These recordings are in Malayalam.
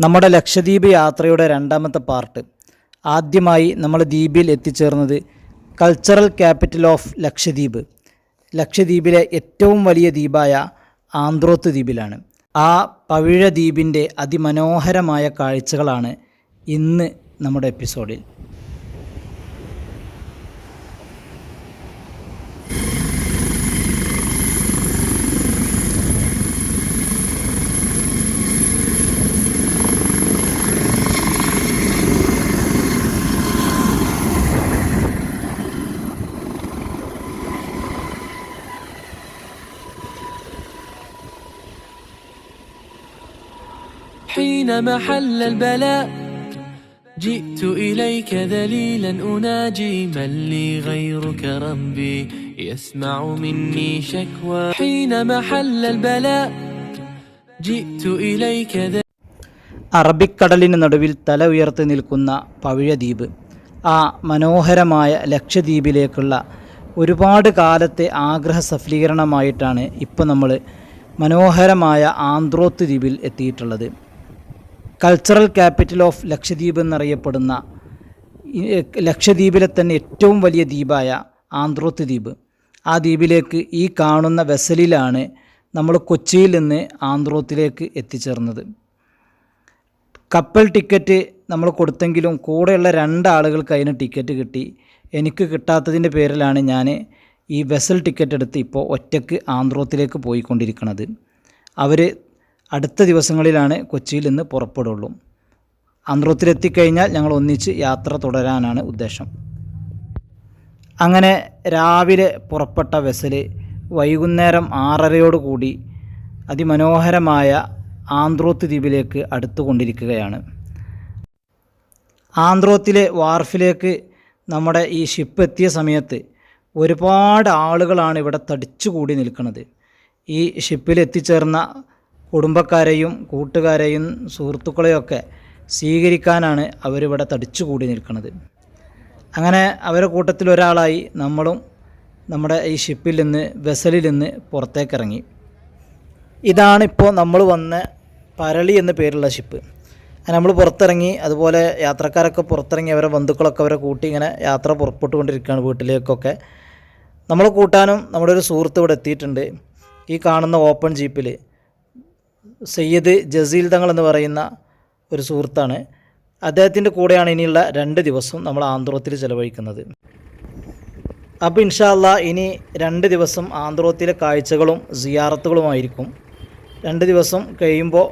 നമ്മുടെ ലക്ഷദ്വീപ് യാത്രയുടെ രണ്ടാമത്തെ പാർട്ട്. ആദ്യമായി നമ്മൾ ദ്വീപിൽ എത്തിച്ചേർന്നത് കൾച്ചറൽ ക്യാപിറ്റൽ ഓഫ് ലക്ഷദ്വീപ്. ലക്ഷദ്വീപിലെ ഏറ്റവും വലിയ ദ്വീപായ ആന്ത്രോത്ത് ദ്വീപിലാണ്. ആ പവിഴ ദ്വീപിന്റെ അതിമനോഹരമായ കാഴ്ചകളാണ് ഇന്ന് നമ്മുടെ എപ്പിസോഡിൽ. حين محل البلاء جئت إليك ذليلا أناجي من لي غيرك ربي يسمع مني شكوى حين محل البلاء جئت إليك ذليلا അറബിക്കടലിന് നടുവിൽ തല ഉയർത്തി നിൽക്കുന്ന പവിഴ ദ്വീപ് ആ മനോഹരമായ ലക്ഷദ്വീപിലേക്കുള്ള ഒരുപാട് കാലത്തെ ആഗ്രഹ സഫലീകരണമായിട്ടാണ് ഇപ്പോൾ നമ്മൾ മനോഹരമായ ആന്ത്രോത്ത് ദ്വീപിൽ എത്തിയിട്ടുള്ളത് കൾച്ചറൽ ക്യാപിറ്റൽ ഓഫ് ലക്ഷദ്വീപ് എന്നറിയപ്പെടുന്ന ലക്ഷദ്വീപിലെ തന്നെ ഏറ്റവും വലിയ ദ്വീപായ ആന്ത്രോത്ത് ദ്വീപ്. ആ ദ്വീപിലേക്ക് ഈ കാണുന്ന വെസലിലാണ് നമ്മൾ കൊച്ചിയിൽ നിന്ന് ആന്ത്രോത്തിലേക്ക് എത്തിച്ചേർന്നത്. കപ്പൽ ടിക്കറ്റ് നമ്മൾ കൊടുത്തെങ്കിലും കൂടെയുള്ള രണ്ടാളുകൾക്ക് അതിന് ടിക്കറ്റ് കിട്ടി. എനിക്ക് കിട്ടാത്തതിന്റെ പേരിലാണ് ഞാൻ ഈ വെസൽ ടിക്കറ്റ് എടുത്ത് ഇപ്പോൾ ഒറ്റയ്ക്ക് ആന്ത്രോത്തിലേക്ക് പോയിക്കൊണ്ടിരിക്കുന്നത്. അവർ അടുത്ത ദിവസങ്ങളിലാണ് കൊച്ചിയിൽ നിന്ന് പുറപ്പെടുള്ളൂ. അന്ത്രത്തിലെത്തിക്കഴിഞ്ഞാൽ ഞങ്ങൾ ഒന്നിച്ച് യാത്ര തുടരാനാണ് ഉദ്ദേശം. അങ്ങനെ രാവിലെ പുറപ്പെട്ട വെസൽ വൈകുന്നേരം ആറരയോട് കൂടി അതിമനോഹരമായ ആന്ത്രോത്ത് ദ്വീപിലേക്ക് അടുത്തുകൊണ്ടിരിക്കുകയാണ്. ആന്ത്രോത്തിലെ വാർഫിലേക്ക് നമ്മുടെ ഈ ഷിപ്പ് എത്തിയ സമയത്ത് ഒരുപാട് ആളുകളാണ് ഇവിടെ തടിച്ചുകൂടി നിൽക്കുന്നത്. ഈ ഷിപ്പിൽ എത്തിച്ചേർന്ന കുടുംബക്കാരെയും കൂട്ടുകാരെയും സുഹൃത്തുക്കളെയൊക്കെ സ്വീകരിക്കാനാണ് അവരിവിടെ തടിച്ചുകൂടി നിൽക്കുന്നത്. അങ്ങനെ അവരുടെ കൂട്ടത്തിൽ ഒരാളായി നമ്മളും നമ്മുടെ ഈ ഷിപ്പിൽ നിന്ന് വെസലിൽ നിന്ന് പുറത്തേക്കിറങ്ങി. ഇതാണിപ്പോൾ നമ്മൾ വന്ന പരളി എന്ന പേരുള്ള ഷിപ്പ്. നമ്മൾ പുറത്തിറങ്ങി അതുപോലെ യാത്രക്കാരൊക്കെ പുറത്തിറങ്ങി അവരെ ബന്ധുക്കളൊക്കെ അവരെ കൂട്ടി ഇങ്ങനെ യാത്ര പുറപ്പെട്ടുകൊണ്ടിരിക്കുകയാണ് വീട്ടിലേക്കൊക്കെ. നമ്മൾ കൂട്ടാനും നമ്മുടെ ഒരു സുഹൃത്ത് ഇവിടെ എത്തിയിട്ടുണ്ട്. ഈ കാണുന്ന ഓപ്പൺ ജീപ്പിൽ സയ്യിദ് ജസീൽ തങ്ങൾ എന്ന് പറയുന്ന ഒരു സുഹൃത്താണ്. അദ്ദേഹത്തിന്റെ കൂടെയാണ് ഇനിയുള്ള രണ്ട് ദിവസം നമ്മൾ ആന്ത്രോത്തിൽ ചിലവഴിക്കുന്നത്. അപ്പോൾ ഇൻഷാല്ല ഇനി രണ്ട് ദിവസം ആന്ത്രോത്തിലെ കാഴ്ചകളും സിയാറത്തുകളുമായിരിക്കും രണ്ട് ദിവസം കഴിയുമ്പോൾ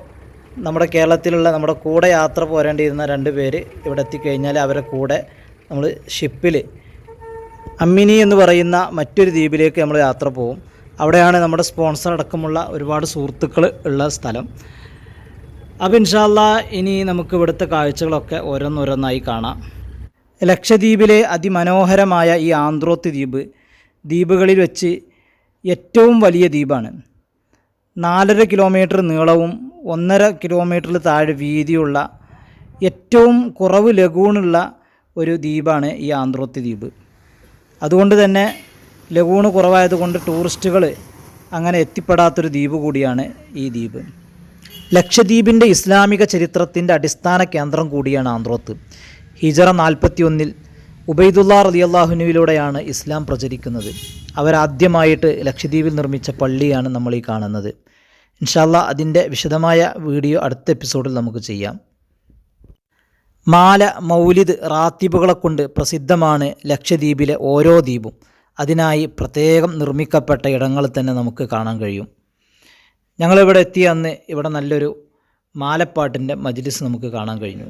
നമ്മുടെ കേരളത്തിലുള്ള നമ്മുടെ കൂടെ യാത്ര പോരേണ്ടിയിരുന്ന രണ്ട് പേര് ഇവിടെ എത്തിക്കഴിഞ്ഞാൽ അവരെ കൂടെ നമ്മൾ ഷിപ്പിൽ അമ്മിനി എന്ന് പറയുന്ന മറ്റൊരു ദ്വീപിലേക്ക് നമ്മൾ യാത്ര പോകും അവിടെയാണ് നമ്മുടെ സ്പോൺസർ അടക്കമുള്ള ഒരുപാട് സുഹൃത്തുക്കൾ ഉള്ള സ്ഥലം. അപ്പോൾ ഇൻഷാല്ല ഇനി നമുക്ക് ഇവിടുത്തെ കാഴ്ചകളൊക്കെ ഓരോന്നോരോന്നായി കാണാം. ലക്ഷദ്വീപിലെ അതിമനോഹരമായ ഈ ആന്ത്രോത്ത് ദ്വീപ് ദ്വീപുകളിൽ വെച്ച് ഏറ്റവും വലിയ ദ്വീപാണ്. നാലര കിലോമീറ്റർ നീളവും ഒന്നര കിലോമീറ്ററിൽ താഴെ വീതിയുള്ള ഏറ്റവും കുറവ് ലഘൂണുള്ള ഒരു ദ്വീപാണ് ഈ ആന്ത്രോത്ത് ദ്വീപ്. അതുകൊണ്ട് തന്നെ ലഘൂണ് കുറവായതുകൊണ്ട് ടൂറിസ്റ്റുകൾ അങ്ങനെ എത്തിപ്പെടാത്തൊരു ദ്വീപ് കൂടിയാണ് ഈ ദ്വീപ്. ലക്ഷദ്വീപിന്റെ ഇസ്ലാമിക ചരിത്രത്തിന്റെ അടിസ്ഥാന കേന്ദ്രം കൂടിയാണ് ആന്ത്രോത്ത്. ഹിജറ നാൽപ്പത്തി ഒന്നിൽ ഉബൈദുല്ലാ റലിയല്ലാഹുനുവിലൂടെയാണ് ഇസ്ലാം പ്രചരിക്കുന്നത്. അവരാദ്യമായിട്ട് ലക്ഷദ്വീപിൽ നിർമ്മിച്ച പള്ളിയാണ് നമ്മൾ ഈ കാണുന്നത്. ഇൻഷാല്ല അതിന്റെ വിശദമായ വീഡിയോ അടുത്ത എപ്പിസോഡിൽ നമുക്ക് ചെയ്യാം. മാല മൗലിദ് റാത്തീബുകളെ കൊണ്ട് പ്രസിദ്ധമാണ് ലക്ഷദ്വീപിലെ ഓരോ ദ്വീപും. അതിനായി പ്രത്യേകം നിർമ്മിക്കപ്പെട്ട ഇടങ്ങൾ തന്നെ നമുക്ക് കാണാൻ കഴിയും. ഞങ്ങളിവിടെ എത്തിയ അന്ന് ഇവിടെ നല്ലൊരു മാലപ്പാട്ടിന്റെ മജ്ലിസ് നമുക്ക് കാണാൻ കഴിഞ്ഞു.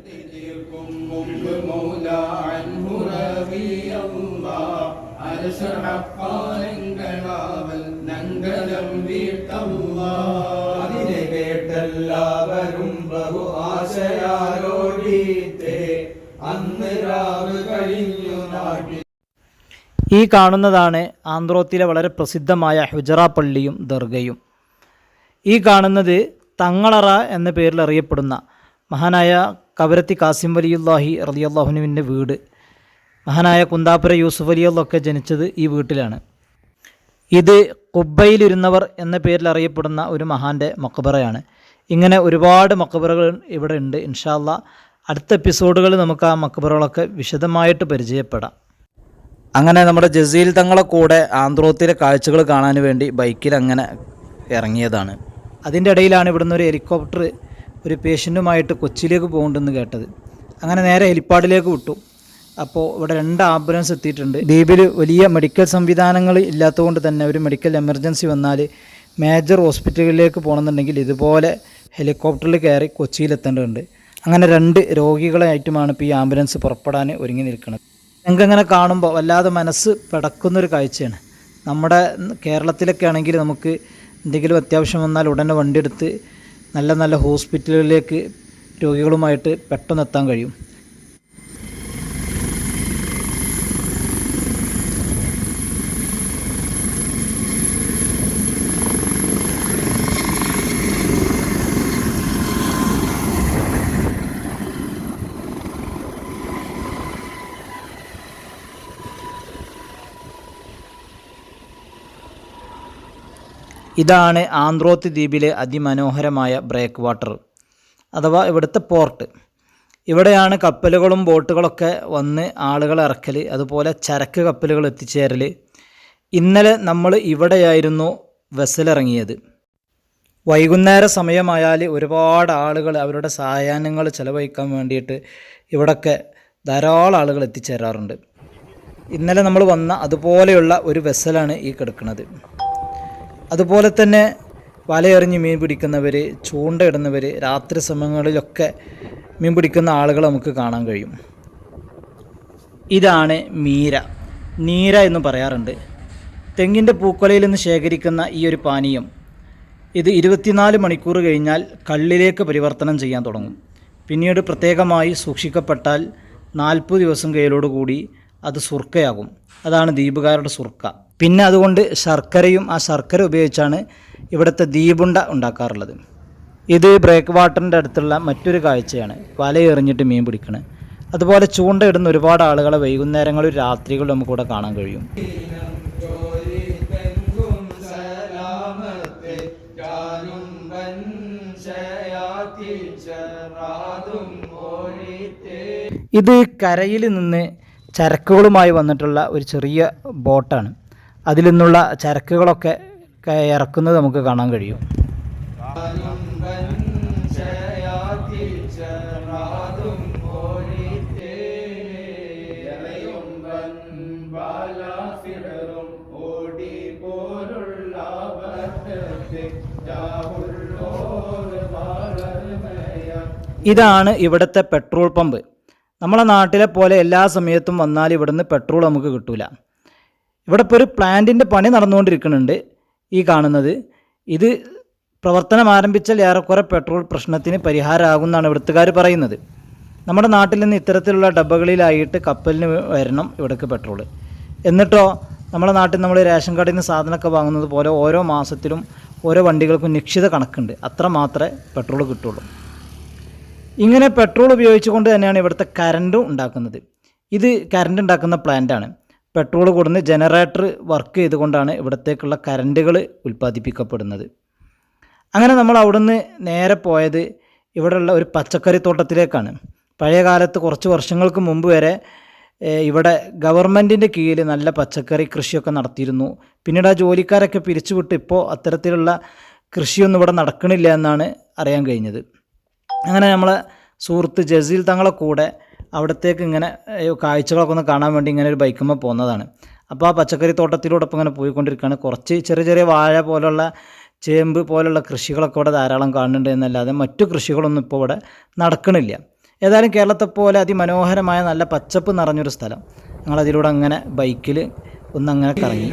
അന്ന് രാവ് കഴിഞ്ഞു നാട്ടിൽ ഈ കാണുന്നതാണ് ആന്ധ്രോത്തിലെ വളരെ പ്രസിദ്ധമായ ഹുജറ പള്ളിയും ദർഗയും. ഈ കാണുന്നത് തങ്ങളറ എന്ന പേരിൽ അറിയപ്പെടുന്ന മഹാനായ കവരത്തി കാസിം വലിയുല്ലാഹി റലിയല്ലാഹുനുവിന്റെ വീട്. മഹാനായ കുന്താപുര യൂസുഫ് അലിയുള്ളൊക്കെ ജനിച്ചത് ഈ വീട്ടിലാണ്. ഇത് കുബ്ബയിലിരുന്നവർ എന്ന പേരിൽ അറിയപ്പെടുന്ന ഒരു മഹാന്റെ മക്കബറയാണ് ഇങ്ങനെ ഒരുപാട് മക്കബറകൾ ഇവിടെ ഉണ്ട്. ഇൻഷാല്ല അടുത്ത എപ്പിസോഡുകളിൽ നമുക്ക് ആ മക്കബറകളൊക്കെ വിശദമായിട്ട് പരിചയപ്പെടാം. അങ്ങനെ നമ്മുടെ ജസീൽ തങ്ങളെ കൂടെ ആന്ധ്രോത്തിലെ കാഴ്ചകൾ കാണാൻ വേണ്ടി ബൈക്കിൽ അങ്ങനെ ഇറങ്ങിയതാണ്. അതിന്റെ ഇടയിലാണ് ഇവിടുന്ന് ഒരു ഹെലികോപ്റ്റർ ഒരു പേഷ്യന്റുമായിട്ട് കൊച്ചിയിലേക്ക് പോകുന്നുണ്ടെന്ന് കേട്ടത്. അങ്ങനെ നേരെ ഹെലിപ്പാഡിലേക്ക് വിട്ടു. അപ്പോൾ ഇവിടെ രണ്ട് ആംബുലൻസ് എത്തിയിട്ടുണ്ട്. ദ്വീപിൽ വലിയ മെഡിക്കൽ സംവിധാനങ്ങൾ ഇല്ലാത്തതുകൊണ്ട് തന്നെ ഒരു മെഡിക്കൽ എമർജൻസി വന്നാൽ മേജർ ഹോസ്പിറ്റലുകളിലേക്ക് പോകണമെന്നുണ്ടെങ്കിൽ ഇതുപോലെ ഹെലികോപ്റ്ററിൽ കയറി കൊച്ചിയിലെത്തേണ്ടതുണ്ട് അങ്ങനെ രണ്ട് രോഗികളായിട്ടുമാണ് ഇപ്പോൾ ഈ ആംബുലൻസ് പുറപ്പെടാൻ ഒരുങ്ങി നിൽക്കുന്നത്. ഞങ്ങൾക്കങ്ങനെ കാണുമ്പോൾ വല്ലാതെ മനസ്സ് പിടക്കുന്നൊരു കാഴ്ചയാണ്. നമ്മുടെ കേരളത്തിലൊക്കെ ആണെങ്കിൽ നമുക്ക് എന്തെങ്കിലും അത്യാവശ്യം വന്നാൽ ഉടനെ വണ്ടിയെടുത്ത് നല്ല നല്ല ഹോസ്പിറ്റലുകളിലേക്ക് രോഗികളുമായിട്ട് പെട്ടെന്ന് എത്താൻ കഴിയും. ഇതാണ് ആന്ത്രോത്ത് ദ്വീപിലെ അതിമനോഹരമായ ബ്രേക്ക് വാട്ടർ അഥവാ ഇവിടുത്തെ പോർട്ട്. ഇവിടെയാണ് കപ്പലുകളും ബോട്ടുകളൊക്കെ വന്ന് ആളുകൾ ഇറക്കൽ അതുപോലെ ചരക്ക് കപ്പലുകൾ എത്തിച്ചേരൽ ഇന്നലെ നമ്മൾ ഇവിടെയായിരുന്നു വെസലിറങ്ങിയത്. വൈകുന്നേര സമയമായാൽ ഒരുപാട് ആളുകൾ അവരുടെ സായാഹ്നങ്ങൾ ചിലവഴിക്കാൻ വേണ്ടിയിട്ട് ഇവിടൊക്കെ ധാരാളം ആളുകൾ എത്തിച്ചേരാറുണ്ട്. ഇന്നലെ നമ്മൾ വന്ന അതുപോലെയുള്ള ഒരു വെസലാണ് ഈ കിടക്കുന്നത് അതുപോലെ തന്നെ വലയെറിഞ്ഞ് മീൻ പിടിക്കുന്നവർ ചൂണ്ടയിടുന്നവർ രാത്രി സമയങ്ങളിലൊക്കെ മീൻ പിടിക്കുന്ന ആളുകൾ നമുക്ക് കാണാൻ കഴിയും. ഇതാണ് മീര. നീര എന്ന് പറയാറുണ്ട്. തെങ്ങിന്റെ പൂക്കൊലയിൽ നിന്ന് ശേഖരിക്കുന്ന ഈ ഒരു പാനീയം ഇത് ഇരുപത്തിനാല് മണിക്കൂർ കഴിഞ്ഞാൽ കള്ളിലേക്ക് പരിവർത്തനം ചെയ്യാൻ തുടങ്ങും. പിന്നീട് പ്രത്യേകമായി സൂക്ഷിക്കപ്പെട്ടാൽ നാൽപ്പത് ദിവസം കയ്യിലോടുകൂടി അത് സുർക്കയാകും. അതാണ് ദ്വീപുകാരുടെ സുർക്ക. പിന്നെ അതുകൊണ്ട് ശർക്കരയും ആ ശർക്കര ഉപയോഗിച്ചാണ് ഇവിടുത്തെ ദ്വീപുണ്ട ഉണ്ടാക്കാറുള്ളത്. ഇത് ബ്രേക്ക് വാട്ടറിന്റെ അടുത്തുള്ള മറ്റൊരു കാഴ്ചയാണ്. വലയെറിഞ്ഞിട്ട് മീൻ പിടിക്കണത് അതുപോലെ ചൂണ്ടയിടുന്ന ഒരുപാട് ആളുകളെ വൈകുന്നേരങ്ങളിൽ രാത്രികളിൽ നമുക്കിവിടെ കാണാൻ കഴിയും. ഇത് കരയിൽ നിന്ന് ചരക്കുകളുമായി വന്നിട്ടുള്ള ഒരു ചെറിയ ബോട്ടാണ്. അതിൽ നിന്നുള്ള ചരക്കുകളൊക്കെ ഇറക്കുന്നത് നമുക്ക് കാണാൻ കഴിയും. ഇതാണ് ഇവിടുത്തെ പെട്രോൾ പമ്പ്. നമ്മളെ നാട്ടിലെ പോലെ എല്ലാ സമയത്തും വന്നാൽ ഇവിടുന്ന് പെട്രോൾ നമുക്ക് കിട്ടൂല. ഇവിടെ ഇപ്പോൾ ഒരു പ്ലാന്റിന്റെ പണി നടന്നുകൊണ്ടിരിക്കുന്നുണ്ട് ഈ കാണുന്നത്. ഇത് പ്രവർത്തനം ആരംഭിച്ചാൽ ഏറെക്കുറെ പെട്രോൾ പ്രശ്നത്തിന് പരിഹാരമാകുമെന്നാണ് ഇവിടുത്തുകാർ പറയുന്നത്. നമ്മുടെ നാട്ടിൽ നിന്ന് ഇത്തരത്തിലുള്ള ഡബ്ബകളിലായിട്ട് കപ്പലിന് വരണം ഇവിടേക്ക് പെട്രോൾ എന്നിട്ടോ നമ്മുടെ നാട്ടിൽ നമ്മൾ റേഷൻ കാർഡിൽ നിന്ന് സാധനമൊക്കെ വാങ്ങുന്നത് പോലെ ഓരോ മാസത്തിലും ഓരോ വണ്ടികൾക്കും നിശ്ചിത കണക്കുണ്ട്. അത്ര മാത്രമേ പെട്രോൾ കിട്ടുള്ളൂ. ഇങ്ങനെ പെട്രോൾ ഉപയോഗിച്ചുകൊണ്ട് തന്നെയാണ് ഇവിടുത്തെ കറണ്ടും ഉണ്ടാക്കുന്നത്. ഇത് കറണ്ട് ഉണ്ടാക്കുന്ന പ്ലാന്റാണ് പെട്രോൾ കൊടുന്ന് ജനറേറ്റർ വർക്ക് ചെയ്തുകൊണ്ടാണ് ഇവിടത്തേക്കുള്ള കറണ്ടുകൾ ഉൽപ്പാദിപ്പിക്കപ്പെടുന്നത്. അങ്ങനെ നമ്മൾ അവിടുന്ന് നേരെ പോയത് ഇവിടെയുള്ള ഒരു പച്ചക്കറി തോട്ടത്തിലേക്കാണ്. പഴയ കാലത്ത് കുറച്ച് വർഷങ്ങൾക്ക് മുമ്പ് വരെ ഇവിടെ ഗവൺമെന്റിന്റെ കീഴിൽ നല്ല പച്ചക്കറി കൃഷിയൊക്കെ നടത്തിയിരുന്നു. പിന്നീട് ആ ജോലിക്കാരൊക്കെ പിരിച്ചുവിട്ട് ഇപ്പോൾ അത്തരത്തിലുള്ള കൃഷിയൊന്നും ഇവിടെ നടക്കണില്ല എന്നാണ് അറിയാൻ കഴിഞ്ഞത്. അങ്ങനെ നമ്മളെ സുഹൃത്ത് ജസീൽ തങ്ങളെ കൂടെ അവിടത്തേക്ക് ഇങ്ങനെ കാഴ്ചകളൊക്കെ ഒന്ന് കാണാൻ വേണ്ടി ഇങ്ങനെ ഒരു ബൈക്കുമ്പോൾ പോകുന്നതാണ് അപ്പോൾ ആ പച്ചക്കറി തോട്ടത്തിലൂടെ ഇപ്പം ഇങ്ങനെ പോയിക്കൊണ്ടിരിക്കുകയാണ്. കുറച്ച് ചെറിയ ചെറിയ വാഴ പോലുള്ള ചേമ്പ് പോലുള്ള കൃഷികളൊക്കെ ഇവിടെ ധാരാളം കാണുന്നുണ്ട് എന്നല്ലാതെ മറ്റു കൃഷികളൊന്നും ഇപ്പോൾ ഇവിടെ നടക്കണില്ല. ഏതായാലും കേരളത്തെ പോലെ അതിമനോഹരമായ നല്ല പച്ചപ്പ് നിറഞ്ഞൊരു സ്ഥലം. ഞങ്ങളതിലൂടെ അങ്ങനെ ബൈക്കിൽ ഒന്നങ്ങനെ കറങ്ങി.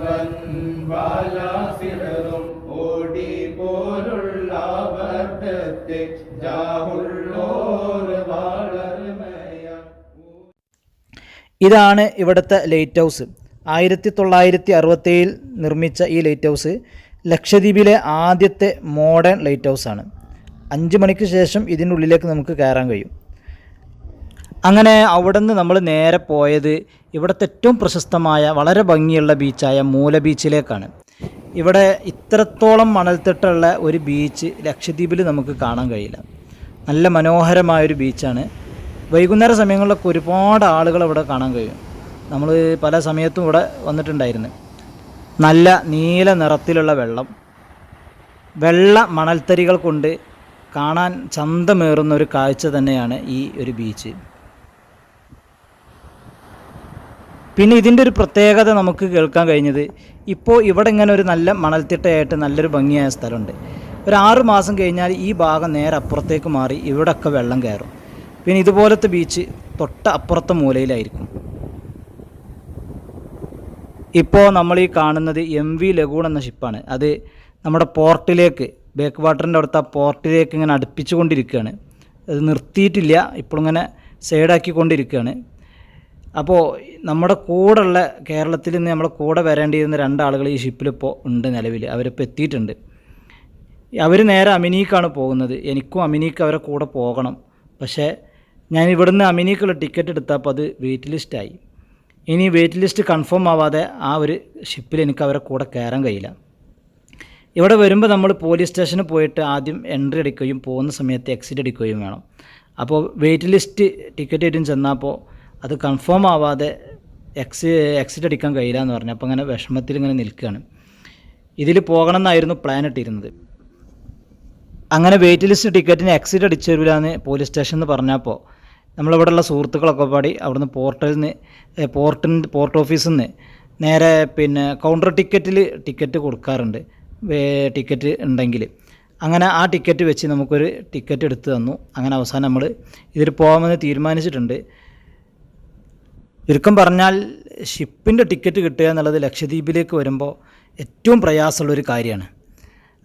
വൻ ബാലാസിടറും ഓടി പോലുള്ള വർദ്ധത്തെ ഇതാണ് ഇവിടുത്തെ ലൈറ്റ് ഹൗസ്. ആയിരത്തി തൊള്ളായിരത്തി അറുപത്തേഴിൽ നിർമ്മിച്ച ഈ ലൈറ്റ് ഹൗസ് ലക്ഷദ്വീപിലെ ആദ്യത്തെ മോഡേൺ ലൈറ്റ് ഹൗസാണ്. അഞ്ച് മണിക്ക് ശേഷം ഇതിനുള്ളിലേക്ക് നമുക്ക് കയറാൻ കഴിയും. അങ്ങനെ അവിടെ നിന്ന് നമ്മൾ നേരെ പോയത് ഇവിടുത്തെ ഏറ്റവും പ്രശസ്തമായ വളരെ ഭംഗിയുള്ള ബീച്ചായ മൂല ബീച്ചിലേക്കാണ് ഇവിടെ ഇത്രത്തോളം മണൽത്തിട്ടുള്ള ഒരു ബീച്ച് ലക്ഷദ്വീപിൽ നമുക്ക് കാണാൻ കഴിയില്ല. നല്ല മനോഹരമായൊരു ബീച്ചാണ് വൈകുന്നേര സമയങ്ങളിലൊക്കെ ഒരുപാട് ആളുകൾ ഇവിടെ കാണാൻ കഴിയും. നമ്മൾ പല സമയത്തും ഇവിടെ വന്നിട്ടുണ്ടായിരുന്നു. നല്ല നീല നിറത്തിലുള്ള വെള്ളം. വെള്ള മണൽത്തരികൾ കൊണ്ട് കാണാൻ ചന്തമേറുന്ന ഒരു കാഴ്ച തന്നെയാണ് ഈ ഒരു ബീച്ച് പിന്നെ ഇതിന്റെ ഒരു പ്രത്യേകത നമുക്ക് കേൾക്കാൻ കഴിഞ്ഞത് ഇപ്പോൾ ഇവിടെ ഇങ്ങനെ ഒരു നല്ല മണൽത്തിട്ടയായിട്ട് നല്ലൊരു ഭംഗിയായ സ്ഥലമുണ്ട്. ഒരു ആറ് മാസം കഴിഞ്ഞാൽ ഈ ഭാഗം നേരെ അപ്പുറത്തേക്ക് മാറി ഇവിടെയൊക്കെ വെള്ളം കയറും. പിന്നെ ഇതുപോലത്തെ ബീച്ച് തൊട്ട അപ്പുറത്തെ മൂലയിലായിരിക്കും. ഇപ്പോൾ നമ്മൾ ഈ കാണുന്നത് എം വി ലഗൂൺ എന്ന ഷിപ്പാണ് അത് നമ്മുടെ പോർട്ടിലേക്ക് ബേക്ക് വാട്ടറിന്റെ അടുത്ത് ആ പോർട്ടിലേക്ക് ഇങ്ങനെ അടുപ്പിച്ചു കൊണ്ടിരിക്കുകയാണ് അത് നിർത്തിയിട്ടില്ല ഇപ്പോഴിങ്ങനെ സൈഡാക്കിക്കൊണ്ടിരിക്കുകയാണ് അപ്പോൾ നമ്മുടെ കൂടെയുള്ള കേരളത്തിൽ നിന്ന് നമ്മുടെ കൂടെ വരേണ്ടിയിരുന്ന രണ്ടാളുകൾ ഈ ഷിപ്പിലിപ്പോൾ ഉണ്ട് നിലവിൽ അവരിപ്പോൾ എത്തിയിട്ടുണ്ട്. അവർ നേരെ അമിനീക്കാണ് പോകുന്നത്. എനിക്കും അമിനീക്ക് അവരെ കൂടെ പോകണം. പക്ഷേ ഞാൻ ഇവിടുന്ന് അമിനീക്കുള്ള ടിക്കറ്റ് എടുത്തപ്പോൾ അത് വെയിറ്റ് ലിസ്റ്റായി ഇനി വെയിറ്റ് ലിസ്റ്റ് കൺഫേം ആവാതെ ആ ഒരു ഷിപ്പിൽ എനിക്ക് അവരെ കൂടെ കയറാൻ കഴിയില്ല. ഇവിടെ വരുമ്പോൾ നമ്മൾ പോലീസ് സ്റ്റേഷനിൽ പോയിട്ട് ആദ്യം എൻട്രി അടിക്കുകയും പോകുന്ന സമയത്ത് എക്സിറ്റ് അടിക്കുകയും വേണം. അപ്പോൾ വെയിറ്റ് ലിസ്റ്റ് ടിക്കറ്റ് ആയിട്ടും ചെന്നപ്പോൾ അത് കൺഫേം ആവാതെ എക്സ് എക്സിറ്റ് അടിക്കാൻ കഴിയില്ല എന്ന് പറഞ്ഞു. അപ്പോൾ അങ്ങനെ വിഷമത്തിൽ ഇങ്ങനെ നിൽക്കുകയാണ്. ഇതിൽ പോകണം എന്നായിരുന്നു പ്ലാൻ ഇട്ടിരുന്നത്. അങ്ങനെ വെയിറ്റ് ലിസ്റ്റ് ടിക്കറ്റിന് എക്സിറ്റ് അടിച്ചു തരില്ലാന്ന് പോലീസ് സ്റ്റേഷനിൽ പറഞ്ഞപ്പോൾ നമ്മളിവിടെയുള്ള സുഹൃത്തുക്കളൊക്കെ പാടി അവിടുന്ന് പോർട്ടിൽ നിന്ന് പോർട്ടിന്റെ പോർട്ട് ഓഫീസിൽ നിന്ന് നേരെ പിന്നെ കൗണ്ടർ ടിക്കറ്റിൽ ടിക്കറ്റ് കൊടുക്കാറുണ്ട്. ടിക്കറ്റ് ഉണ്ടെങ്കിൽ അങ്ങനെ ആ ടിക്കറ്റ് വെച്ച് നമുക്കൊരു ടിക്കറ്റ് എടുത്ത് തന്നു. അങ്ങനെ അവസാനം നമ്മൾ ഇതിൽ പോകാമെന്ന് തീരുമാനിച്ചിട്ടുണ്ട്. ചുരുക്കം പറഞ്ഞാൽ ഷിപ്പിന്റെ ടിക്കറ്റ് കിട്ടുക എന്നുള്ളത് ലക്ഷദ്വീപിലേക്ക് വരുമ്പോൾ ഏറ്റവും പ്രയാസമുള്ളൊരു കാര്യമാണ്.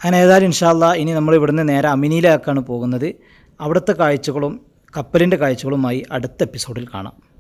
അങ്ങനെ ഏതായാലും ഇൻഷാല്ല ഇനി നമ്മൾ ഇവിടുന്ന് നേരെ അമിനിയിലേക്കാണ് പോകുന്നത്. അവിടുത്തെ കാഴ്ചകളും കപ്പലിന്റെ കാഴ്ചകളുമായി അടുത്ത എപ്പിസോഡിൽ കാണാം.